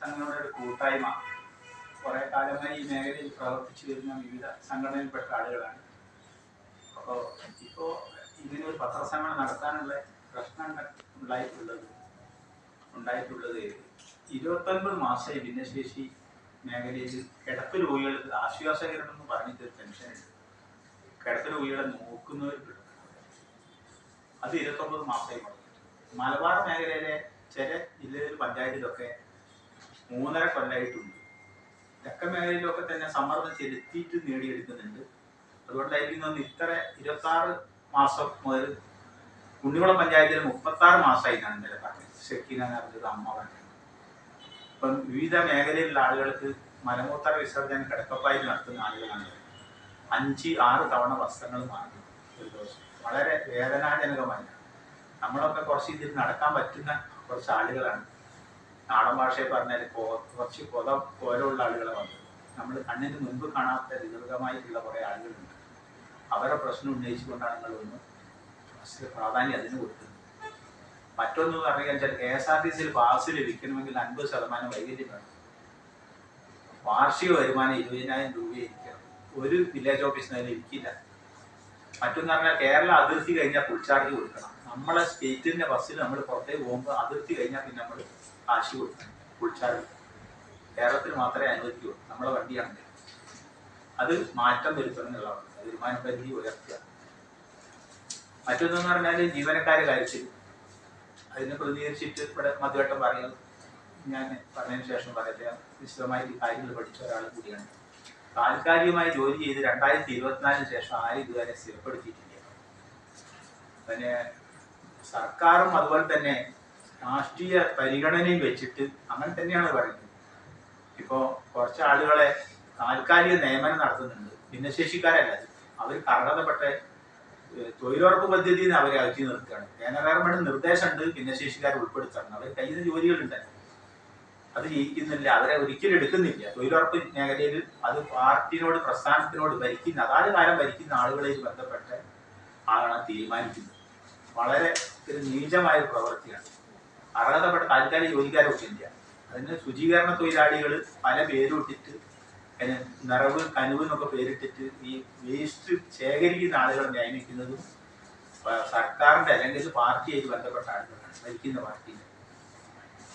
സംഘടനയുടെ ഒരു കൂട്ടായ്മ. കുറെ കാലമായി ഈ മേഖലയിൽ പ്രവർത്തിച്ചു വരുന്ന വിവിധ സംഘടനയിൽപ്പെട്ട ആളുകളാണ്. അപ്പോൾ ഇപ്പോ ഇങ്ങനെ ഒരു പത്രസമ്മേളനം നടത്താനുള്ള പ്രശ്നം ഉണ്ട- ഉണ്ടായിട്ടുള്ളത് ഉണ്ടായിട്ടുള്ളത് ഇരുപത്തൊൻപത് മാസമായി ഭിന്നശേഷി മേഖലയിൽ കിടപ്പ് രോഗികൾക്ക് ആശ്വാസകരണം എന്ന് പറഞ്ഞിട്ട് ഒരു പെൻഷനുണ്ട് കിടപ്പ് രോഗികളെ നോക്കുന്നവർക്ക് അത് ഇരുപത്തൊമ്പത് മാസമായി മലബാർ മേഖലയിലെ ചില ജില്ലയിൽ പഞ്ചായത്തിലൊക്കെ മൂന്നര കൊല്ലായിട്ടുണ്ട്. തെക്കൻ മേഖലയിലൊക്കെ തന്നെ സമ്മർദ്ദം ചെലുത്തിയിട്ട് നേടിയെടുക്കുന്നുണ്ട്. അതുകൊണ്ടായിരിക്കും തോന്നുന്നു ഇത്ര ഇരുപത്തി ആറ് മാസം മുതൽ കുണ്ടികുളം പഞ്ചായത്തിൽ മുപ്പത്തി ആറ് മാസമായി ഇന്നലെ പറഞ്ഞത്. ഷെക്കീന പറഞ്ഞത് അമ്മ പറഞ്ഞത്. ഇപ്പം വിവിധ മേഖലയിലുള്ള ആളുകൾക്ക് മലമൂത്ര വിസർജനം കിടക്കപ്പായി നടത്തുന്ന ആളുകളാണ്. അഞ്ച് ആറ് തവണ വസ്ത്രങ്ങൾ മാറി ഒരു ദിവസം. വളരെ വേദനാജനകമായി നമ്മളൊക്കെ കുറച്ച് ഇതിൽ നടക്കാൻ പറ്റുന്ന കുറച്ച് ആളുകളാണ്. നാടൻ ഭാഷയിൽ പറഞ്ഞാൽ കുറച്ച് കൊല കോലമുള്ള ആളുകളെ വന്നു. നമ്മൾ കണ്ണിന് മുൻപ് കാണാത്ത ദീർഘമായിട്ടുള്ള കുറേ ആളുകളുണ്ട്. അവരെ പ്രശ്നം ഉന്നയിച്ചുകൊണ്ടാണ് നിങ്ങൾ ഒന്ന് പ്രാധാന്യം അതിന് കൊടുക്കുന്നത്. മറ്റൊന്ന് പറയുക വെച്ചാൽ കെ എസ് ആർ ടി സിയിൽ പാസ് ലഭിക്കണമെങ്കിൽ അൻപത് ശതമാനം വൈകല്യം വേണം. വാർഷിക വരുമാനം ഇരുപതിനായിരം രൂപയായിരിക്കണം. ഒരു വില്ലേജ് ഓഫീസിന് അതിൽ ഇരിക്കില്ല. മറ്റൊന്ന് പറഞ്ഞാൽ കേരള അതിർത്തി കഴിഞ്ഞാൽ ഫുൾ ചാർജ് കൊടുക്കണം. നമ്മളെ സ്റ്റേറ്റിന്റെ ബസ്സിൽ നമ്മൾ പുറത്തേക്ക് പോകുമ്പോൾ അതിർത്തി കഴിഞ്ഞാൽ പിന്നെ നമ്മൾ കാശ് കൊടുക്കണം കുളിച്ചാൽ കേരളത്തിൽ മാത്രമേ അനുവദിക്കൂ നമ്മളെ വണ്ടിയാണെങ്കിൽ അത് മാറ്റം വരുത്തണം എന്നുള്ളതാണ് വരുമാന പരിധി ഉയർത്തുക. മറ്റൊന്നെന്ന് പറഞ്ഞാൽ ജീവനക്കാരെ കാര്യത്തിൽ അതിനെ പ്രതികരിച്ചിട്ട് ഇവിടെ മധുവട്ടം പറയുന്നത് ഞാൻ പറഞ്ഞതിന് ശേഷം പറയട്ടെ വിശദമായി കാര്യങ്ങൾ പഠിച്ച ഒരാൾ കൂടിയാണ്. താൽക്കാലികമായി ജോലി ചെയ്ത് രണ്ടായിരത്തി ഇരുപത്തിനാലിന് ശേഷം ആരും ഇതുവരെ സ്ഥിരപ്പെടുത്തിയിട്ടില്ല. പിന്നെ സർക്കാരും അതുപോലെ തന്നെ രാഷ്ട്രീയ പരിഗണനയും വെച്ചിട്ട് അങ്ങനെ തന്നെയാണ് പറയുന്നത്. ഇപ്പോൾ കുറച്ച് ആളുകളെ താൽക്കാലിക നിയമനം നടത്തുന്നുണ്ട്. ഭിന്നശേഷിക്കാരല്ല അവർ ഏഹ്, തൊഴിലുറപ്പ് പദ്ധതിയിൽ നിന്ന് അവരെ അകറ്റി നിർത്തുകയാണ്. കേന്ദ്ര ഗവൺമെന്റ് നിർദ്ദേശമുണ്ട് ഭിന്നശേഷിക്കാരെ ഉൾപ്പെടുത്തണം അവർ കഴിയുന്ന ജോലികളുണ്ട് അത് ചെയ്യിക്കുന്നില്ല അവരെ ഒരിക്കലും എടുക്കുന്നില്ല. തൊഴിലുറപ്പ് മേഖലയിൽ അത് പാർട്ടിനോട് പ്രസ്ഥാനത്തിനോട് ഭരിക്കുന്ന അതാത് കാലം ഭരിക്കുന്ന ആളുകളെ ബന്ധപ്പെട്ട ആളാണ് തീരുമാനിക്കുന്നത്. വളരെ ഒരു നീചമായ ഒരു പ്രവൃത്തിയാണ്. അർഹതപ്പെട്ട താൽക്കാലിക ജോലിക്കാരൊക്കെ ഇല്ല അതിന് ശുചീകരണ തൊഴിലാളികൾ പല പേരിട്ടിട്ട് അതിന് നിറവ് കനുവ് എന്നൊക്കെ പേരിട്ടിട്ട് ഈ വേസ്റ്റ് ശേഖരിക്കുന്ന ആളുകൾ നിയമിക്കുന്നതും പ- സർക്കാരിന്റെ അല്ലെങ്കിൽ പാർട്ടിയായിട്ട് ബന്ധപ്പെട്ട ആളുകളാണ് ഭരിക്കുന്ന പാർട്ടിയിൽ